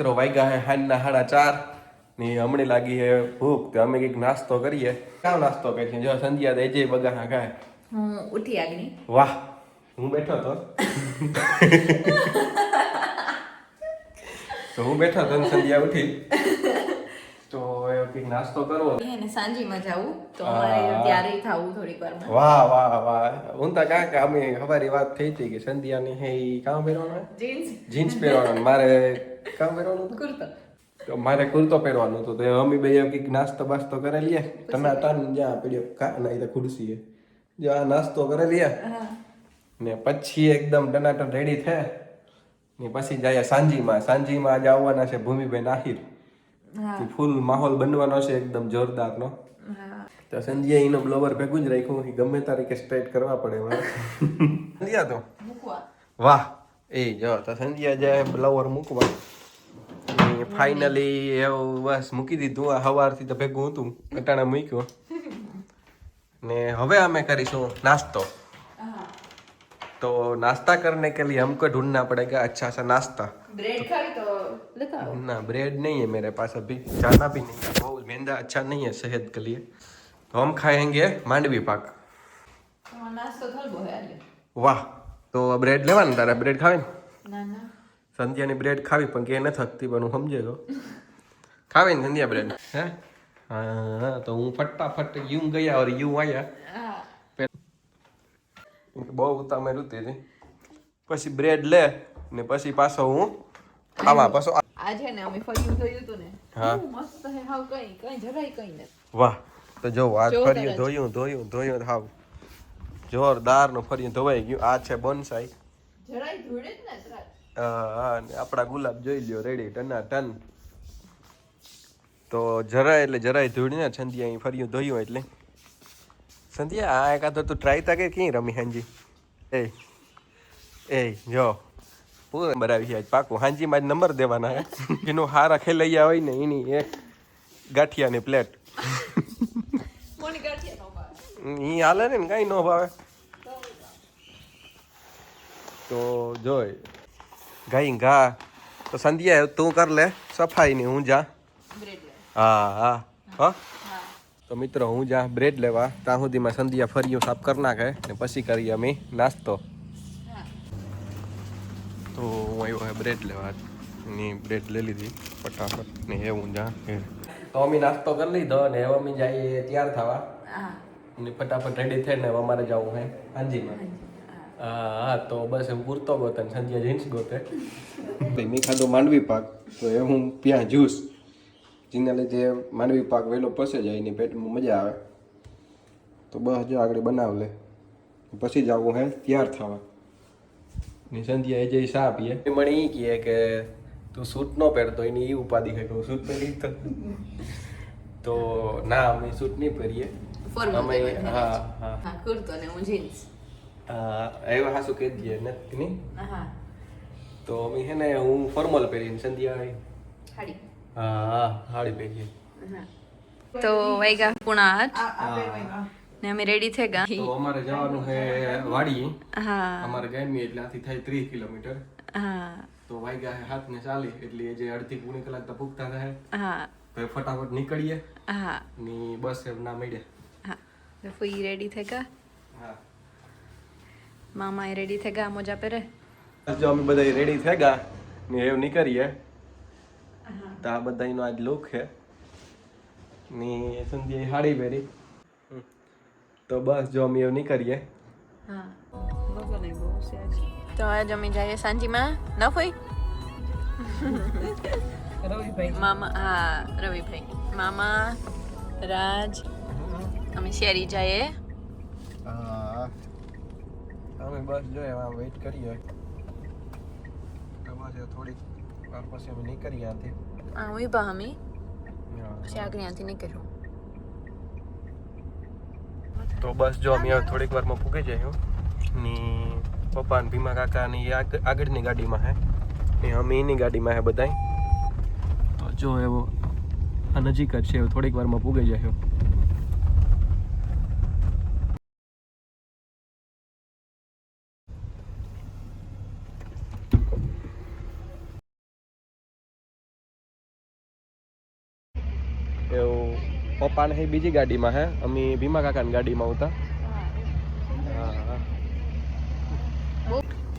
મિત્રો વાગ્યા હે હાંજના સાડા ચાર ને હમણે લાગી હે ભૂખ તો અમે કંઈક નાસ્તો કરીએ. કામ નાસ્તો કરીએ? જો સંધ્યા તો એજે બગાહા ખાય. હું ઉઠી આગની વાહ હું બેઠો તો તો હું બેઠો તો સંધ્યા ઉઠી. તો કંઈક નાસ્તો કરવો. અને સાંજીમાં જાવું તો અમારે ત્યારે થાવું થોડીક વાર વાહ વાહ વાહ. હું તો કાં કે અમે હવારી વાત થઈ હતી કે સંધ્યાની હે કામ પહેરવાનું? જીન્સ જીન્સ પહેરવાનું. મારે કામ પહેરવાનું? કુર્તો. મારે કુર્તો પહેરવાનું હતું તો અમે બે કંઈક નાસ્તો બાસ્તો કરી લઈએ ટનાટન જ્યાં પડ્યો કા ના એ ખુરશી જો આ નાસ્તો કરી લઈએ ને પછી એકદમ ટનાટન રેડી થાય ને પછી જાય સાંજીમાં. સાંજીમાં આજે આવવાના છે ભૂમિબેન આહિર ફૂલ માહોલ બનવાનો છે એકદમ જોરદારનો. તો સંજય એનો બ્લોવર ભેગું જ રાખ્યું. એ ગમે તારીખે સ્ટ્રેટ કરવા પડે સંજ્યા તો. વાહ. એ જો તો સંજ્યા જાય બ્લોવર મૂકવા ફાઇનલી એવું બસ મૂકી દીધું આ સવારથી તો ભેગું હતું અટાણે મૂક્યું ને હવે અમે કરીશું નાસ્તો હા तो नाश्ता करने के लिए हमको ढूंढना पड़ेगा अच्छा सा नाश्ता બ્રેડ ખાવી તો લેતા આવો ना ब्रेड नहीं है मेरे पास अभी जाना भी नहीं है वो मैदा अच्छा नहीं है सेहत के लिए तो हम खाएंगे मांडवी पाक તમારો નાસ્તો થલબો હે આજે વાહ તો બ્રેડ લેવાનું તારે? બ્રેડ ખાવી ને સંધ્યાની બ્રેડ ખાવી પણ કે ન થકતી પણ હું સમજે તો. ખાવી ને સંધ્યા બ્રેડ હે? હા તો હું ફટાફટ યુ ગયા ઓર યુ આયા. બહુ ઉતામે રૂતી હતી પછી બ્રેડ લે ને પછી પાછો હું ખાવા પાછો આજે ને અમે ફર્યું થયું હતું ને. હા. મસ્ત હે હાવ કઈ કઈ જરાય કઈ નથી. વાહ તો જો આ ફર્યું ધોયું ધોયું ધોયું હાવ. જોરદારનું ફરી ધોવાઈ ગયું. આ છે બોનસાઈ આપણા ગુલાબ જોઈ લ્યો રેડી ટના ટન. તો જરાય એટલે જરાય ધૂળ ને સંધ્યા અહીં ફર્યું ધોયું એટલે. સંધ્યા આ એકાદ તું ટ્રાય તા કે કઈ રમી હાંજી? એ એ જો. પૂરો નંબર આવી આજ પાકું. હાંજીમાં જ નંબર દેવાના હે એનું હારા ખેલૈયા હોય ને એની એક ગાંઠિયાની પ્લેટ? ઈ હાલે ને કઈ ન ભાવે. તો જોય. ગાઈ ઘા તો સંધ્યા તું કર લે સફાઈ ની હું જા. હા હા. હા? તો મિત્રો હું જા બ્રેડ લેવા. ત્યાં સુધીમાં સંધ્યા ફર્યું સાફ કરી નાખે ને પછી કરીએ અમે નાસ્તો. તો હું આવ્યો હે બ્રેડ લેવા. ની બ્રેડ લઈ લીધી ફટાફટ. ને એ હું જા તો અમે નાસ્તો કરી લીધો ને હવે અમે જઈએ તૈયાર થવા. ને ફટાફટ રેડી થઈને હવે અમારે જવું હે હાંજીમાં. હા હા તો બસ હું પૂરતો ગોતે ને સંધ્યા જીન્સ ગોતે. મેં ખાધો માંડવી પાક તો એ હું ત્યાં જ્યુસ. જેના લીધે માંડવી પાક વહેલો પસે જાય એની પેટમાં મજા આવે. તો બસ જો આગળ બનાવ લે. પછી જવું હે તૈયાર થવા. ને સંધ્યા એ જે સા પીએ. એ મને એ કહે કે તું સૂટ ન પહેરતો એની એ ઉપાધિ કે હું સૂટ પહેરી તો. તો ના અમે સૂટ નહીં પહેરીએ. અમે હા હા. હા કુર્તો ને હું જીન્સ. હા એવા હાસુ કહી દઈએ ને નહીં? હા તો અમે હે ને હું ફોર્મલ પહેરીને સંધ્યા આવી. હા હા સાડી પહેરીએ. તો વૈગા પૂણા આઠ ને અમે રેડી થઈ તો અમારે જવાનું છે વાડી હા. અમારે ગામની એટલે આથી થાય ત્રીસ કિલોમીટર. હા. તો વાગ્યા છે હાથ ને ચાલી એટલે એ જે અડધી પૂણી કલાક તો પૂગતા થાય હા. તો ફટાફટ નીકળીએ. હા. ની બસ એમ ના મળે હા. તો ફૂઈ રેડી થઈ ગયા હા. મામા એ રેડી થઈ ગયા મોજા પહેરે જો અમે બધા રેડી થઈ ગયા ને એવું નીકળીએ. તો આ બધાનો આજ લુક છે. ની સંધ્યાએ હાડી પહેરી. તો બસ જો અમે એવું નીકળીએ. હા. બગલ બહુ છે તો આજ અમે જઈએ સાંજીમાં. ન ફોઈ રવિભાઈ. મામા હા રવિભાઈ. મામા રાજ. અમે શેરી જઈએ. અમે બસ જોઈએ આમ વેઇટ કરીએ. બસ થોડીક વાર પછી અમે નીકળીએ ત્યાંથી હા ઊભા અમે. પછી આગળ ત્યાંથી નીકળ્યું તો બસ જો અમે થોડીક વારમાં પૂગી જઈએ ની પપ્પા ને ભીમા કાકા ની આગ- આગળની ગાડીમાં હે. ને અમે એની ગાડીમાં હે બધાય. તો જો એવો આ નજીક જ છે થોડીક વારમાં પૂગી જઈએ એવું પપ્પાને હે બીજી ગાડીમાં હે? અમે ભીમા કાકાની ગાડીમાં હતા હા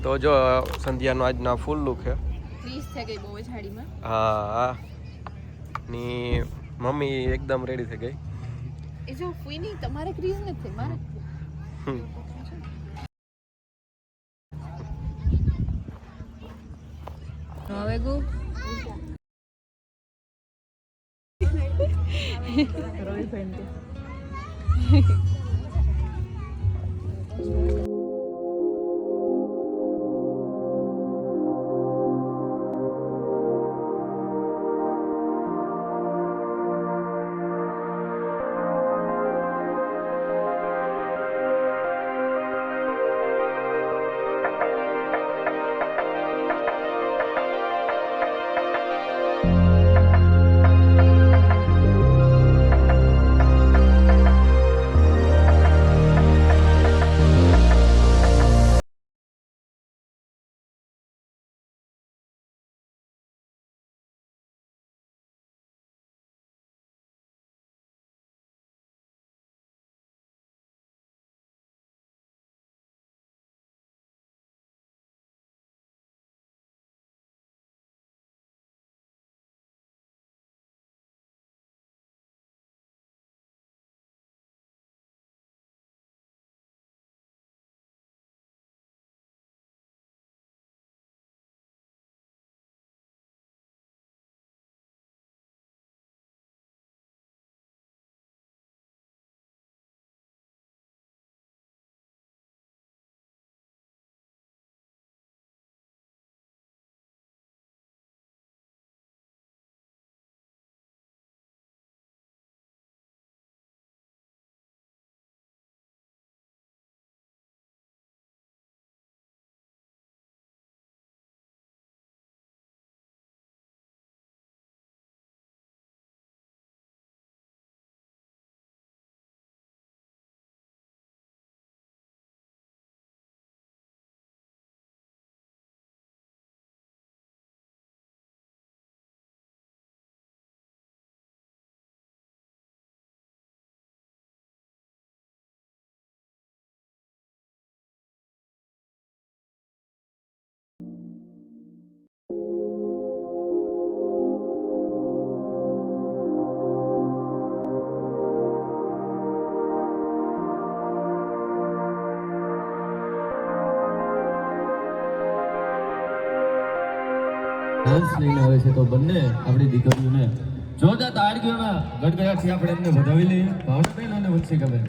તો જો સંધ્યાનો આજના ફૂલ લુક છે હા. ની મમ્મી એકદમ રેડી થઈ ગઈ. એ જો ફૂઈની તમારે ક્રીઝ નથી મારે. હવે ગુ. Pero diferente. હંસ લઈને આવે છે તો બંને આપણી દીકરીઓને જોરદાર તાળીઓના ગડગડાટથી આપણે એમને વધાવી લઈએ. ભાવનાબેન અને વંશિકાબેન.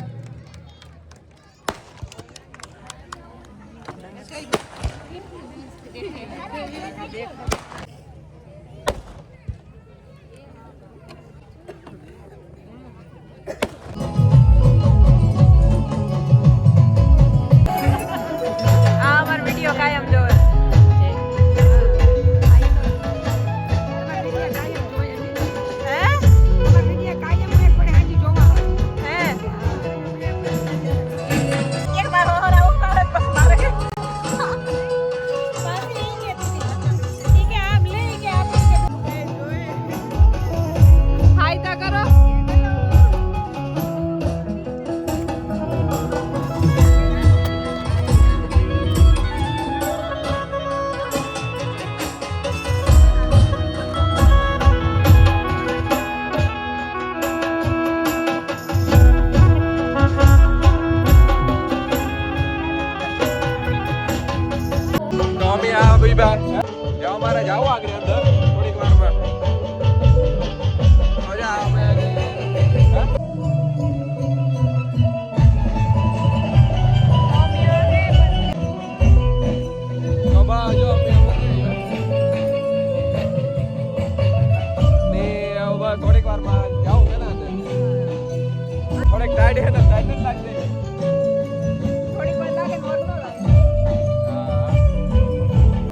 થોડીક ટાઈટ હે ને ટાઈટ જ લાગશે.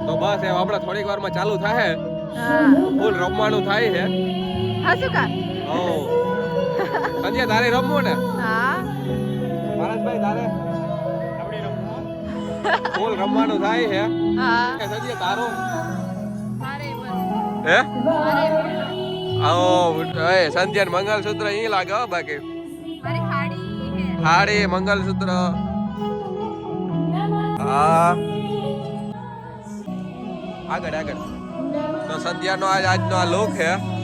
તો બસ એમ આપણે થોડીક વારમાં ચાલુ થાય ફૂલ રમવાનું થાય છે. હા શું કા? ઓ સંજય તારે રમવું ને? હા. ભારતભાઈ તારે? ફૂલ રમવાનું થાય છે. હા. કે સંજય તારો? હે? આવો એ સંધ્યા મંગલસૂત્ર અહીં લાગે હો બાકી. હાડી હાડી મંગલસૂત્ર. હા. આગળ આગળ. તો સંધ્યાનો આજ આજનો આ લોક હે.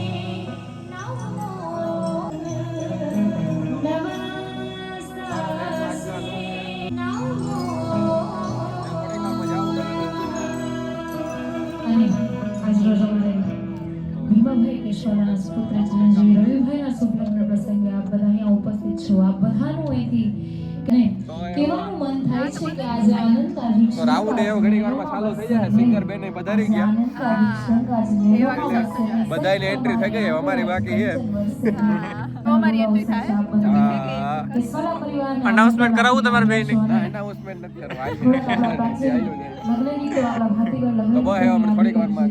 આનંદકારી એવો ઘણી વારમાં ચાલુ થઈ જાય સિંગર બેન પધારી ગયા. આનંદકારી એન્ટ્રી થઈ ગઈ, અમારી બાકી છે. Announcement કરાવવું તમારે બેયને? ના એનાઉન્સમેન્ટ નથી કરવું તો હવે હમણાં થોડીક વારમાં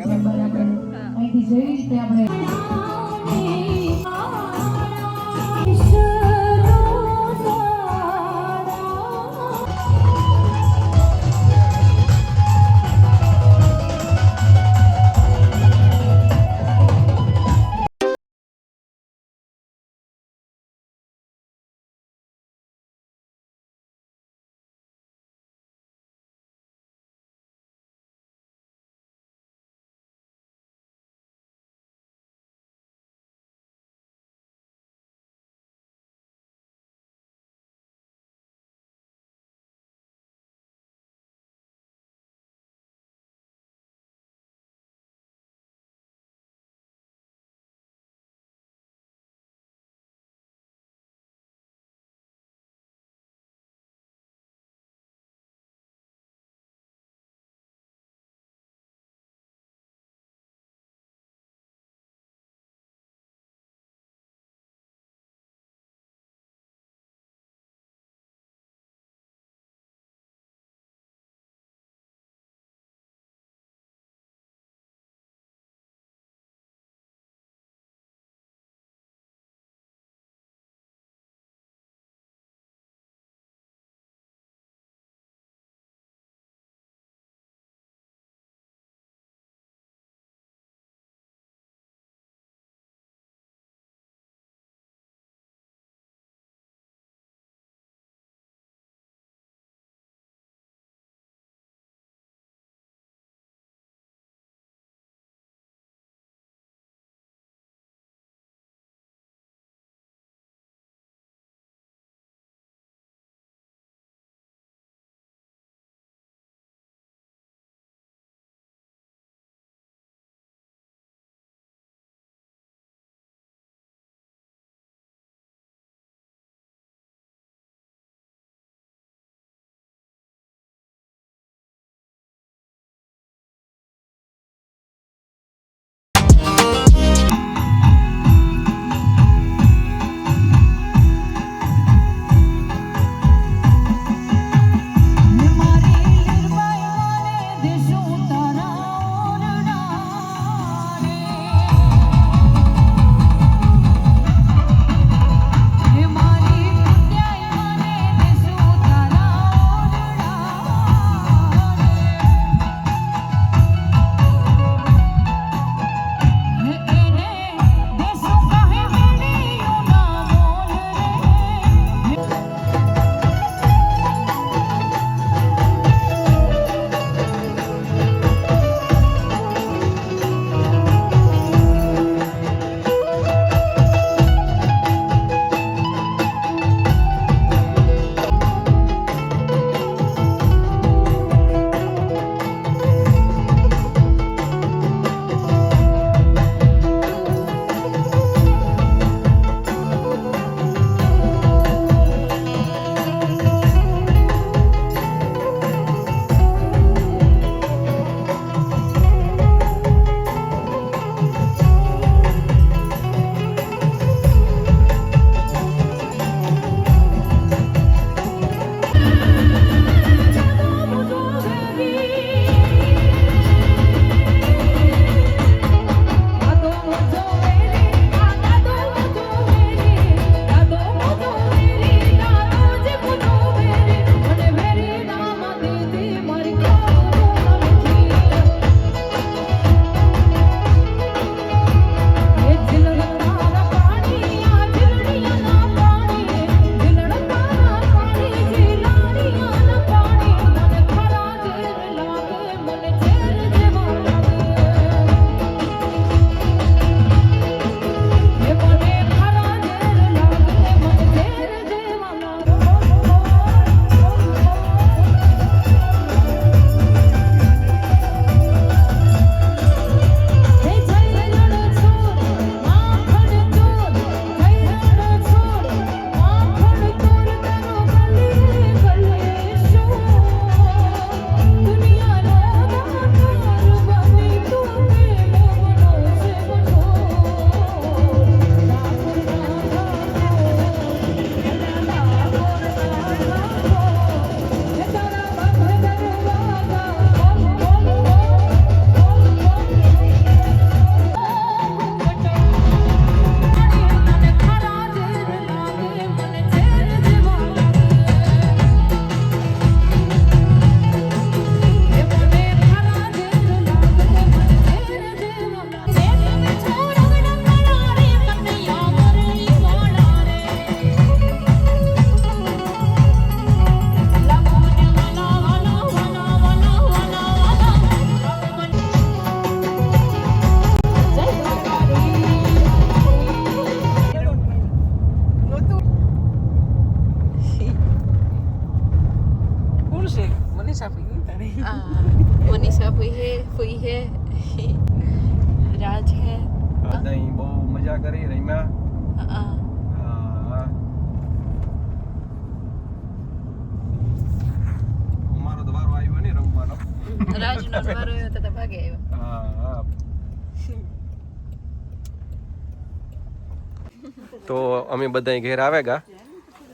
અમે બધા ઘેર આવે ગા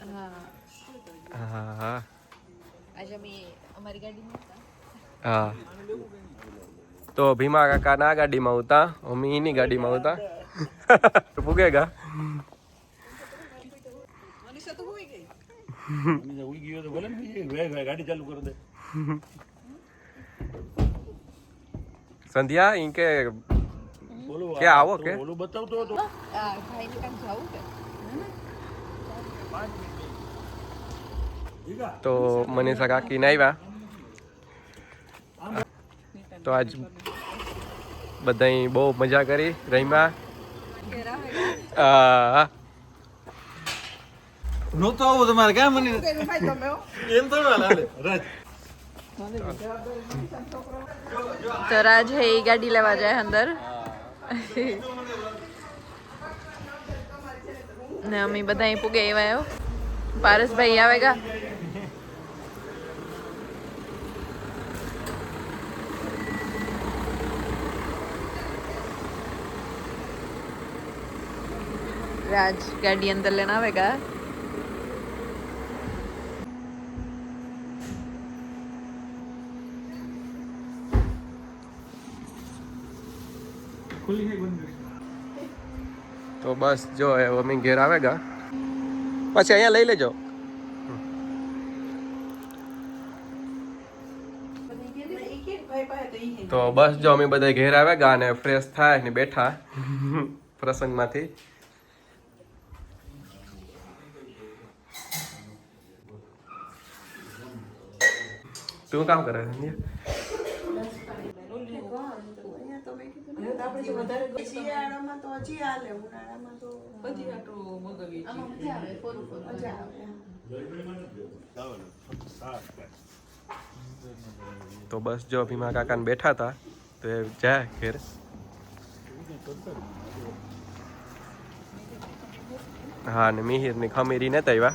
હા. હા હા આજે અમે અમારી ગાડીમાં હતા હા. તો ભીમા કાકા ના ગાડીમાં આવતા મમ્મી એની ગાડીમાં આવતા પૂગેગા સંધ્યા ઈ કે કે આવો કે? આ ભાઈને કામ જવું કે? તો મનીષા કાકી ના આવ્યા તો આજ બધાય બહુ મજા કરી રમ્યા આ નહોતો આવું તમારે ક્યાં મને એમ તો ના હાલે રાજ તો રાજ હે ઈ ગાડી લેવા જાય અંદર ને અમે બધા અહીં પૂગે એવા આવ્યો પારસભાઈ આવેગા રાજ ગાડી અંદર લેને આવેગા તો બસ, જો, એ અમે ઘેર આવેગા પછી અહીંયા લઈ લેજો. તો બસ, જો, અમે બધા ઘેર આવેગા અને ફ્રેશ થાય ને બેઠા પ્રસંગમાંથી. તું કામ કરે છે સંધ્યા? શિયાળામાં તો હજી હાલે ઉનાળામાં તો બધી આટલું મગવી મજા આવે તો બસ જો ભીમા કાકાને બેઠા હતા તો એ જાય ઘેર. હા ને મિહિરની ખમીરી નતા આવ્યા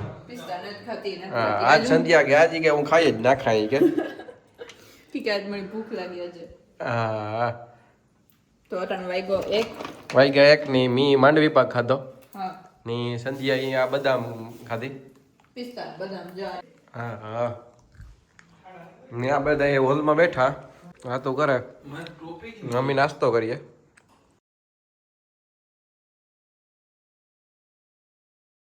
પિસ્તા ને આજ સંધ્યા કે આજે કે હું ખાઈ જ ના ખાઈ કે? ઠીક આજ મને ભૂખ લાગી આજે. હા. તો અટાણ વાગ્યો એક. વાગ્યા એક ની મી માંડવી પાક ખાધો? હા. ની સંધ્યા અહીં આ બદામ ખાધી? પિસ્તા બદામ જો હા હા. ને આ બધા એ હોલમાં બેઠા. વાતો કરે. મમ્મી નાસ્તો કરીએ.